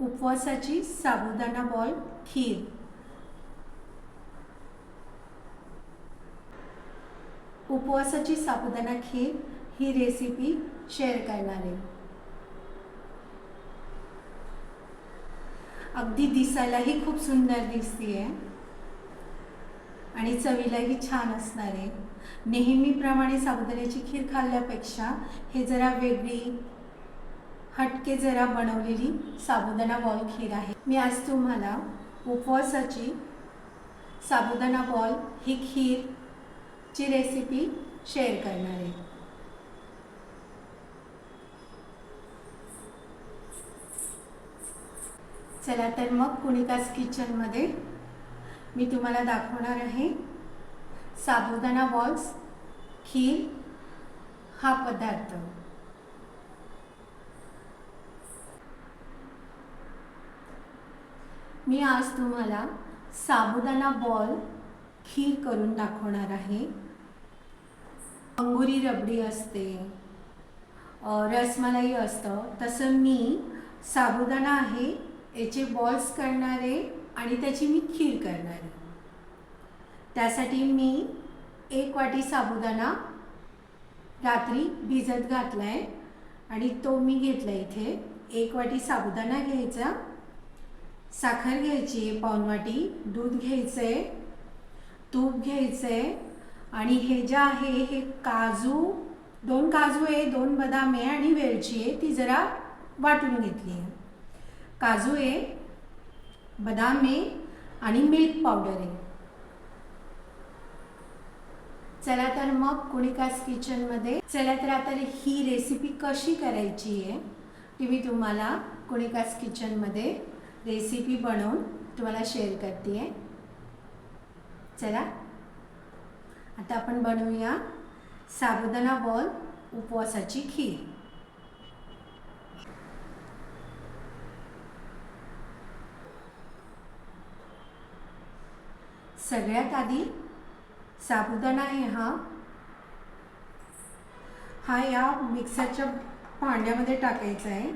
उपवासाची साबुदाणा ball खीर. उपवासाची साबुदाणा खीर ही recipe share करणार आहे. अगदी दिसायलाही खूप सुंदर दिसते आणि चवीलाही छान असणार आहे. नेहमीप्रमाणे साबुदाण्याची खीर खाल्ल्यापेक्षा हे जरा वेगळी हटके जरा बनवलेली साबुदाणा बॉल खीर आहे. मी आज तुम्हाला उपवासाची साबुदाणा बॉल ही खीरची रेसिपी शेअर करणार आहे. चला तर मग कुणिकास किचनमध्ये मी तुम्हाला दाखवणार आहे साबुदाणा बॉल्स खीर हा पदार्थ. मी आज तुम्हाला साबुदाणा बॉल खीर करून दाखवणार आहे. अंगुरी रबडी असते रसमलाई असतं. तसं मी साबुदाणा आहे याचे बॉल्स करणारे आणि त्याची मी खीर करणार आहे. त्यासाठी मी एक वाटी साबुदाणा रात्री भिजत घातला आहे आणि तो मी घेतला इथे. एक वाटी साबुदाणा घ्यायचा साखर घ्यायची आहे पावनवाटी दूध घ्यायचं आहे तूप घ्यायचं आहे आणि हे जे आहे हे काजू दोन काजू आहे दोन बदाम आहे आणि वेलची आहे ती जरा वाटून घेतली आहे. काजू आहे बदाम आहे आणि मिल्क पावडर आहे. चला तर मग कुणिकास किचनमध्ये चला तर आता ही रेसिपी कशी करायची आहे ती मी तुम्हाला कुणिकास किचनमध्ये रेसिपी बनवून तुम्हाला शेअर करते आहे चला. आता आपण बनवूया साबुदाणा बॉल उपवासाची खीर. सगळ्यात आधी साबुदाणा आहे हा. हा या मिक्सरच्या भांड्यामध्ये टाकायचा आहे.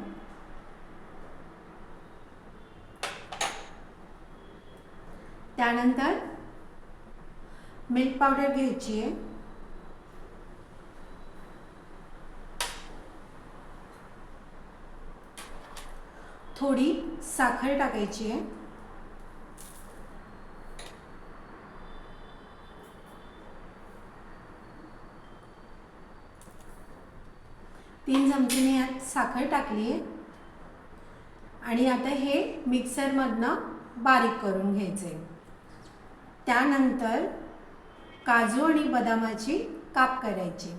त्यानंतर मिल्क पावडर घ्यायची. आहे थोडी साखर टाकायची. आहे तीन चमचे मी यात साखर टाकली. आहे आणि आता हे मिक्सरमधनं बारीक करून घ्यायचं. आहे त्यानंतर काजू आणि बदामाची काप करायची.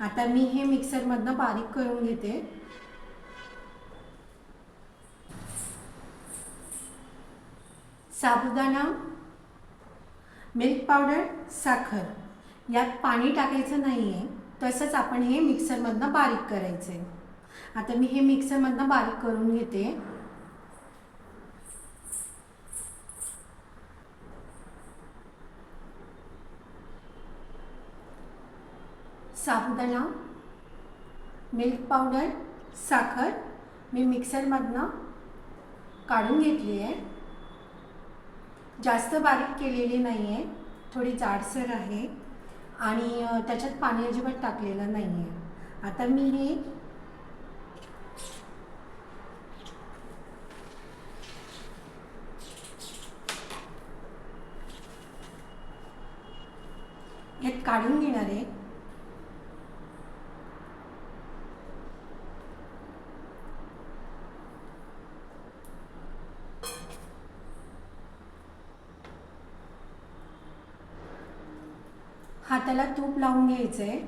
आता मी हे मिक्सरमधनं बारीक करून घेते. साबुदाणा मिल्क पावडर साखर यात पाणी टाकायचं नाही आहे तसंच आपण हे मिक्सरमधनं बारीक करायचं आहे आता मी हे मिक्सरमधनं बारीक करून घेते. साबुदाणा मिल्क पावडर साखर. मी मिक्सरमधनं काढून घेतली आहे. जास्त बारीक केलेली नाही आहे थोडी जाडसर आहे. आणि त्याच्यात पाणी अजिबात टाकलेलं नाही आहे आता मी हे यात काढून घेणार आहे. हाताला तूप लावून घ्यायचं आहे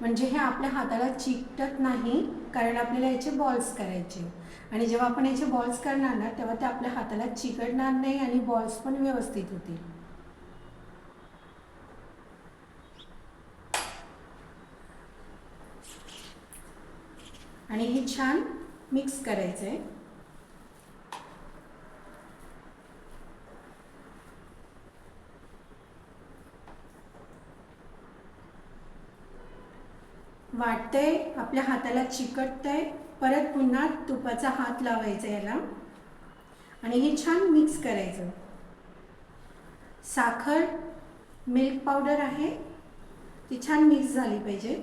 म्हणजे हे आपल्या हाताला चिकटत नाही कारण आपल्याला याचे बॉल्स करायचे. आणि जेव्हा आपण याचे बॉल्स करणार ना तेव्हा ते आपल्या हाताला चिकटणार नाही आणि बॉल्स पण व्यवस्थित होतील. आणि हे छान मिक्स करायचं आहे वाटतंय आपल्या हाताला चिकटतंय परत पुन्हा तुपाचा हात लावायचा याला. आणि हे छान मिक्स करायचं. साखर मिल्क पावडर आहे. ती छान मिक्स झाली पाहिजे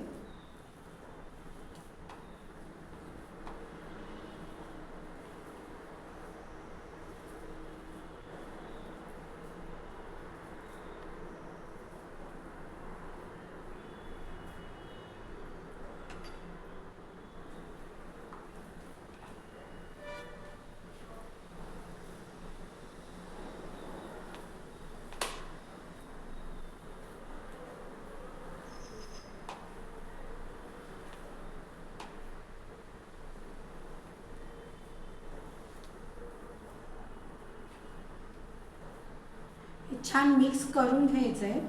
हे छान मिक्स करून घ्यायचं आहे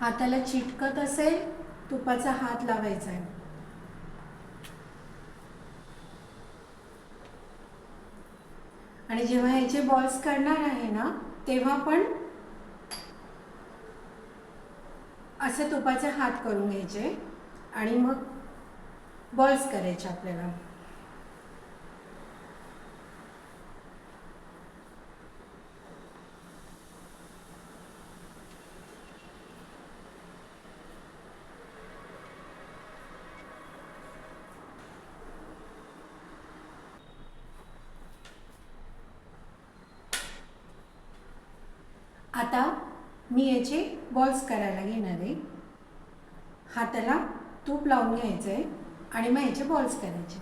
हाताला चिटकत असेल तुपाचा हात लावायचा आहे आणि जेव्हा याचे बॉल्स करणार आहे ना तेव्हा पण असे तुपाचे हात करून घ्यायचे. आणि मग बॉल्स करायचे आपल्याला आता मी याचे बॉल्स करायला घेणार आहे. हाताला तूप लावून घ्यायचं आहे आणि मग याचे बॉल्स करायचे.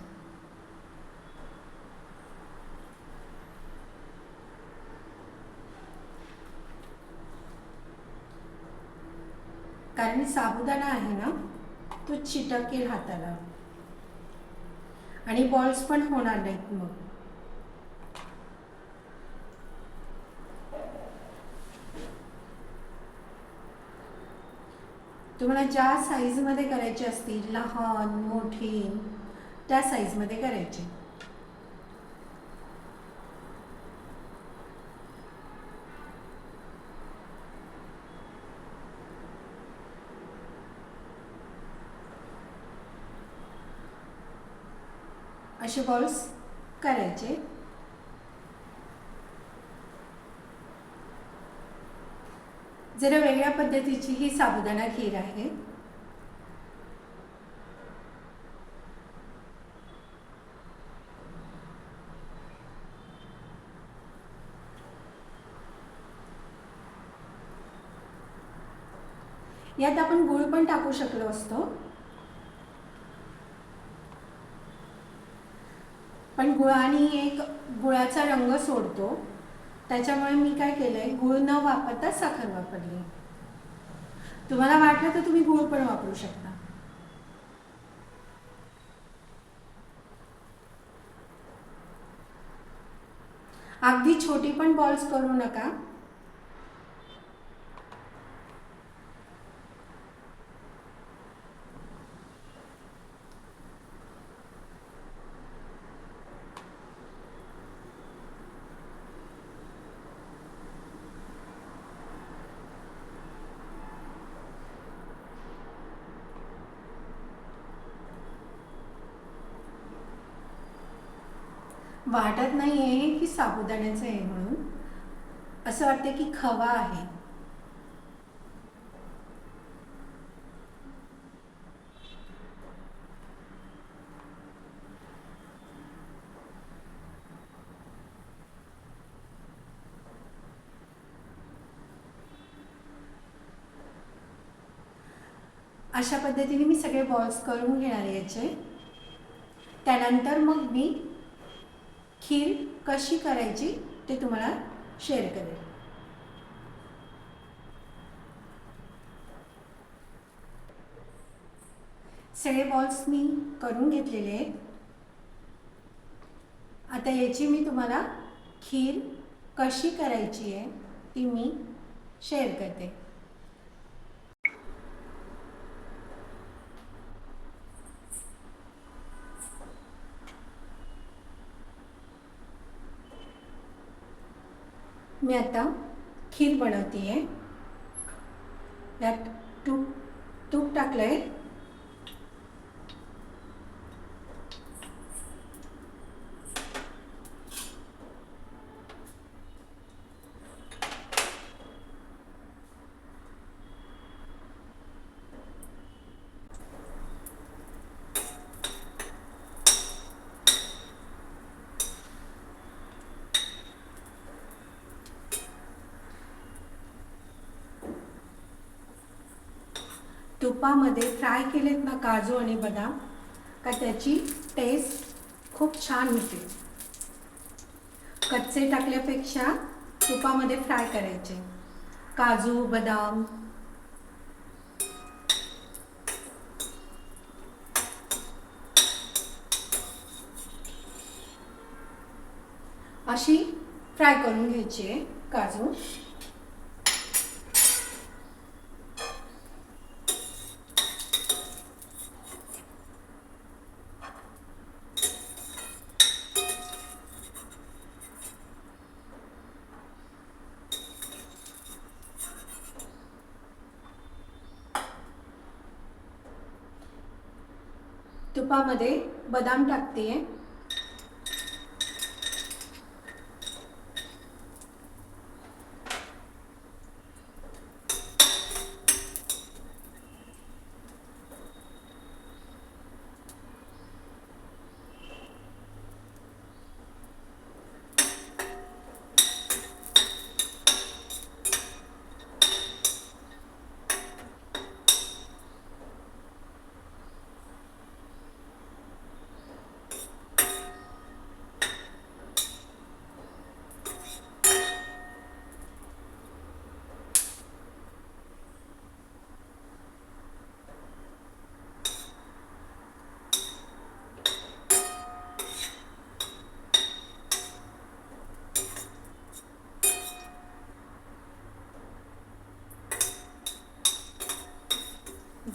कारण साबुदाणा आहे ना तो चिटकेल हाताला. आणि बॉल्स पण होणार नाहीत मग. तुम्हाला ज्या साईजमध्ये करायचे असतील लहान मोठी त्या साईजमध्ये करायचे. असे बॉल्स करायचे. जरा वेगळ्या पद्धतीची ही साबुदाणा खीर आहे. यात आपण गुळ पण टाकू शकलो असतो. पण गुळाने एक गुळाचा रंग सोडतो. त्याच्यामुळे मी काय केलंय गुळ न वापरता साखर वापरली. तुम्हाला वाटलं तर तुम्ही गुळ पण वापरू शकता. अगदी छोटी पण बॉल्स करू नका. वाटत नाही आहे की साबुदाण्याचं आहे म्हणून. असं वाटतं की खवा आहे. अशा पद्धतीने मी सगळे बॉल्स करून घेणार याचे. त्यानंतर मग मी खीर कशी करायची ते तुम्हाला शेअर करेल. सगळे बॉल्स मी करून घेतलेले आहेत. आता याची मी तुम्हाला खीर कशी करायची आहे ती मी शेअर करते. मी आता खीर बनवते आहे यात तूप तूप टाकलं आहे तुपामध्ये फ्राय केलेत ना काजू आणि बदाम का त्याची टेस्ट खूप छान होते. कच्चे टाकल्यापेक्षा तुपामध्ये फ्राय करायचे. काजू बदाम. अशी फ्राय करून घ्यायची आहे काजू. तुपामध्ये बदाम टाकते आहे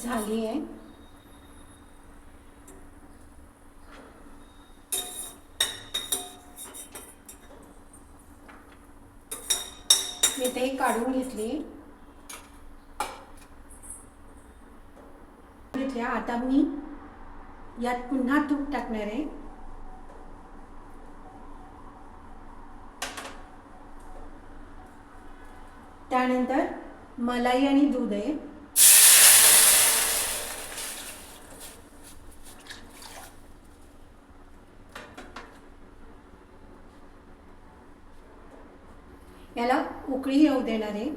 झाली आहे. मी ते काढून घेतली. घेतल्या. आता मी यात पुन्हा तूप टाकणार आहे. त्यानंतर मलाई आणि दूध आहे याला उकळी येऊ देणारे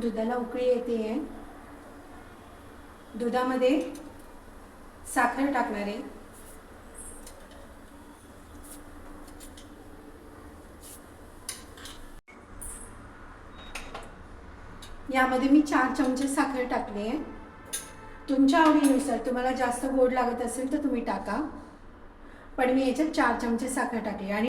दुधाला उकळी येते. आहे दुधामध्ये साखर टाकणार. आहे यामध्ये मी चार चमचे साखर टाकली. आहे तुमच्या आवडीनुसार तुम्हाला जास्त गोड लागत असेल तर तुम्ही टाका. पण मी याच्यात चार चमचे साखर टाकली आणि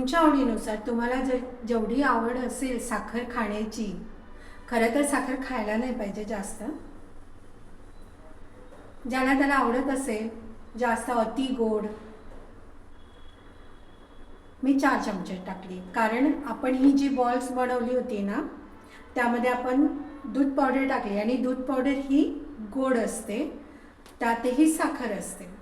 तुमच्या आवडीनुसार तुम्हाला जर जेवढी आवड असेल साखर खाण्याची खरं तर साखर खायला नाही पाहिजे जास्त. ज्याला त्याला आवडत असेल जास्त अति गोड मी चार चमचे टाकली. कारण आपण ही जी बॉल्स बनवली होती ना त्यामध्ये आपण दूध पावडर टाकली आणि दूध पावडर ही गोड असते त्यातही साखर असते.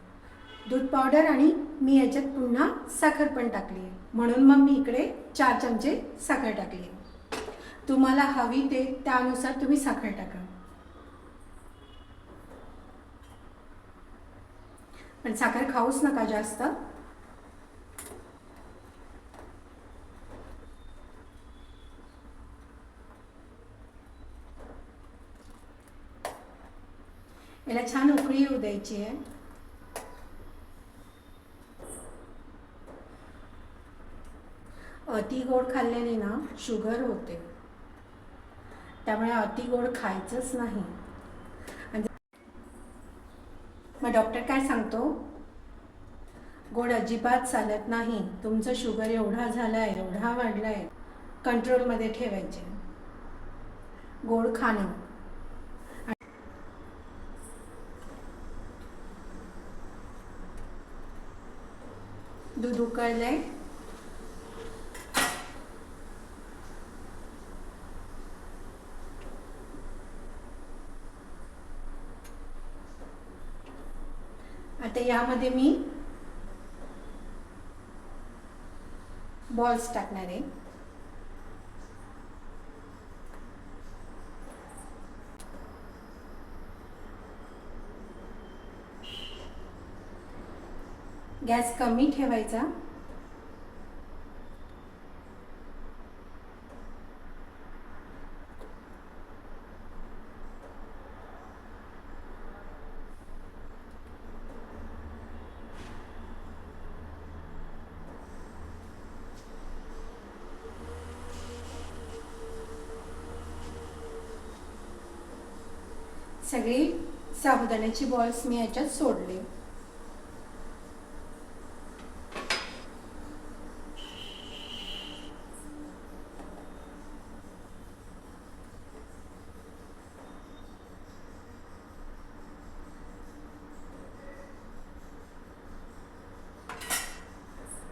दूध पावडर आणि मी याच्यात पुन्हा साखर पण टाकली. आहे म्हणून मग मी इकडे चार चमचे साखर टाकली. तुम्हाला हवी ते त्यानुसार तुम्ही साखर टाका. पण साखर खाऊच नका जास्त. याला छान उकळी येऊ द्यायची आहे. अति गोड खाल्ल्याने ना शुगर होते. त्यामुळे अति गोड खायचंच नाही. आणि मग डॉक्टर काय सांगतो? गोड अजिबात चालत नाही. तुमचं शुगर एवढा झाला आहे एवढा वाढला आहे कंट्रोलमध्ये ठेवायचे. गोड खाणं. दूध उकळलं आहे तर यामध्ये मी बॉल्स टाकणार आहे. गॅस कमी ठेवायचा सगळी साबुदाण्याची बॉल्स मी याच्यात सोडले.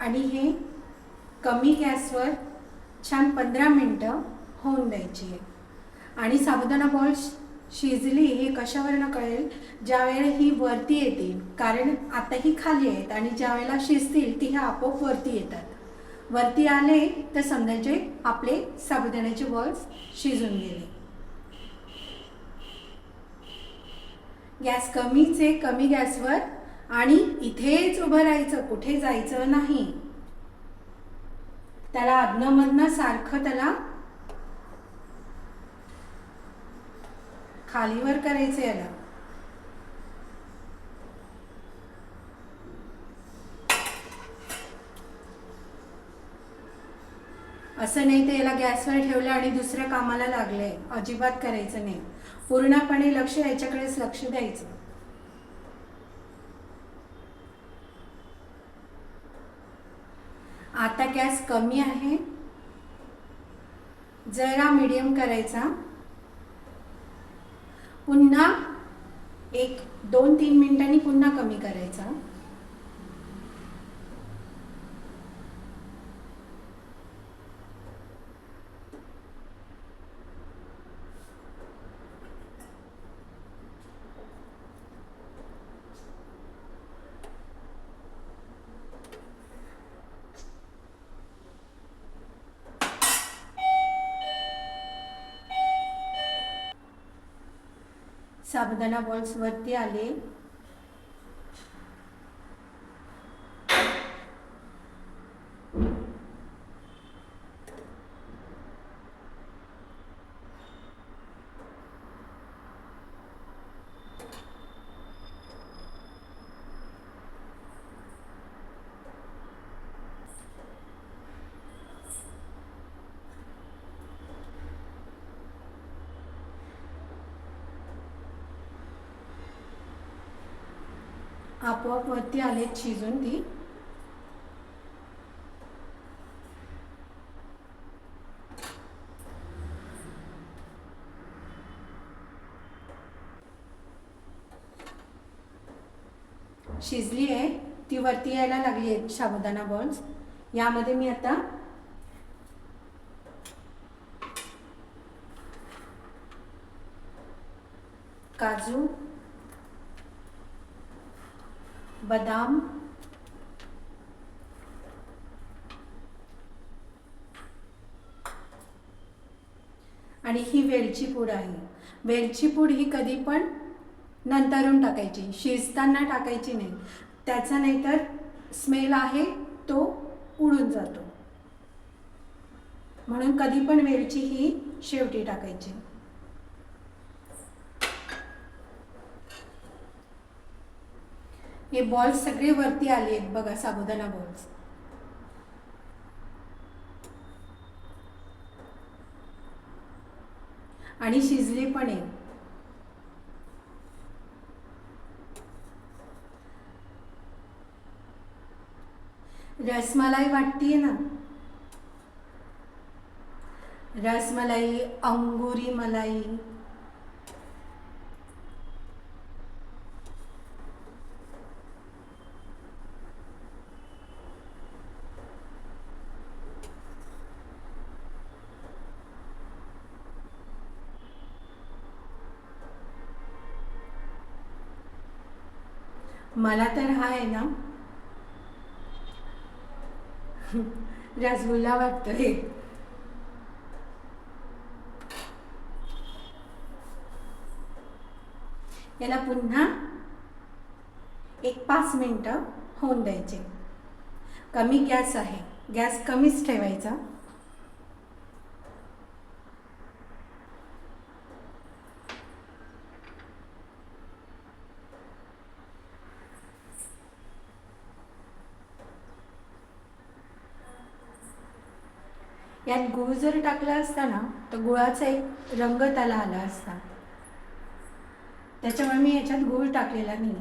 आणि हे कमी गॅसवर छान पंधरा मिनटं होऊन द्यायची आहे. आणि साबुदाणा बॉल्स शिजली हे कशावरनं कळेल? ज्यावेळेला ही वरती येतील कारण आता ही खाली आहेत आणि ज्या वेळेला शिजतील ती ह्या आपोआप वरती येतात. वरती आले तर समजायचे आपले साबुदाण्याचे बॉल्स शिजून गेले. गॅस कमीच आहे कमी गॅसवर आणि इथेच उभं राहायचं कुठे जायचं नाही. त्याला अधनमधनं सारखं त्याला खालीवर करायचं याला असं नाही ते याला गॅसवर ठेवलं आणि दुसऱ्या कामाला लागलंय. अजिबात करायचं नाही. पूर्णपणे लक्ष याच्याकडेच लक्ष द्यायचं. आता गॅस कमी आहे. जरा मीडियम करायचा. पुन्हा एक दोन तीन मिनिटांनी पुन्हा कमी करायचा. साबुदाणा बॉल्स वरती आले. आपोआप वरती आलेत शिजून ती शिजली आहे ती वरती यायला लागली आहे साबुदाणा बॉल्स यामध्ये मी आता काजू बदाम आणि ही वेलची पूड आहे. वेलची पूड ही कधी पण नंतरून टाकायची शिजताना टाकायची नाही. त्याचा नाहीतर स्मेल आहे तो उडून जातो. म्हणून कधी पण वेलची ही शेवटी टाकायची. हे बॉल्स सगळे वरती आले आहेत बघा साबुदाणा बॉल्स आणि शिजले पण आहे रसमलाई वाटतीये ना? रसमलाई अंगुरी मलाई मला तर हा आहे ना. रसगुल्ला वाटतोय. याला पुन्हा एक पाच मिनटं होऊन द्यायचे. कमी गॅस आहे. गॅस कमीच ठेवायचा. यात गुळ जर टाकला असता ना तर गुळाचा एक रंग त्याला आला असता. त्याच्यामुळे मी याच्यात गुळ टाकलेला नाही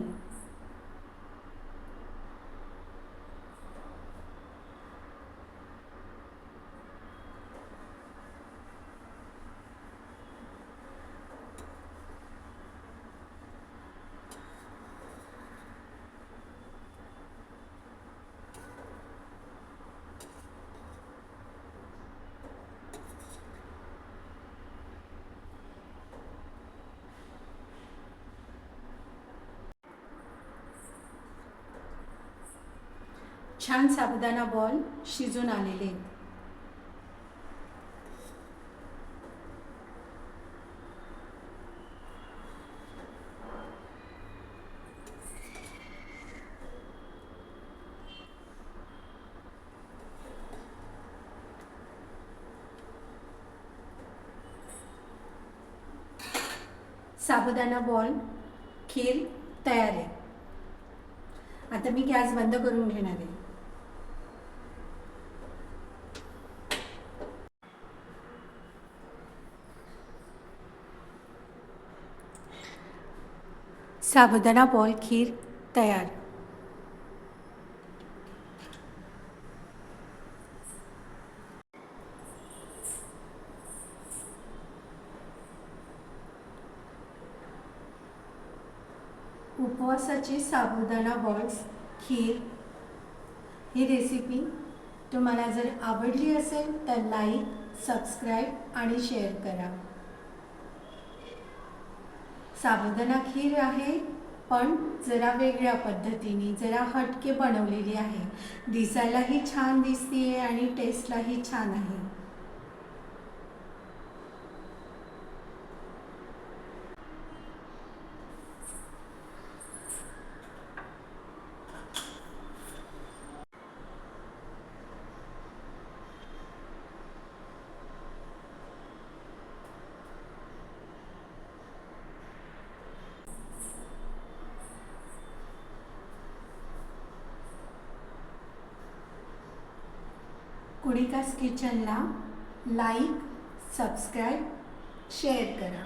छान साबुदाणा बॉल शिजून आलेले. साबुदाणा बॉल खीर तयार आहे. आता मी गॅस बंद करून घेणार आहे. साबुदाणा बॉल खीर तयार. उपवासाची साबुदाणा बॉल्स खीर. ही रेसिपी तुम्हाला जर आवडली असेल तर लाईक सबस्क्राईब आणि शेअर करा. साबुदाणा खीर आहे पण जरा वेगळ्या पद्धतीने जरा हटके बनवलेली आहे. दिसायलाही छान दिसतीये आणि टेस्टलाही छान आहे. किचनला लाईक सबस्क्राईब शेअर करा.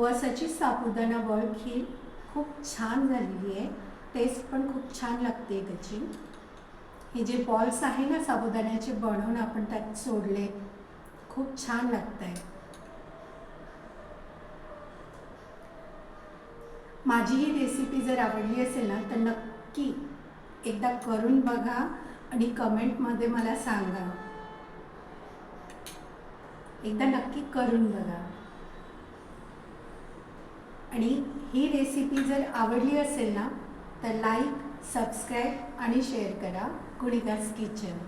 वसाची साबुदाणा वळ खीर खूप छान झालेली आहे. टेस्ट पण खूप छान लागते त्याची. हे जे बॉल्स आहे ना साबुदाण्याचे बनवून आपण त्यात सोडले खूप छान लागत आहे माझी ही रेसिपी जर आवडली असेल ना तर नक्की एकदा करून बघा आणि कमेंटमध्ये मला सांगा. एकदा नक्की करून बघा. आणि ही रेसिपी जर आवडली असेल ना तर लाईक सबस्क्राईब आणि शेअर करा. कुणिकास किचन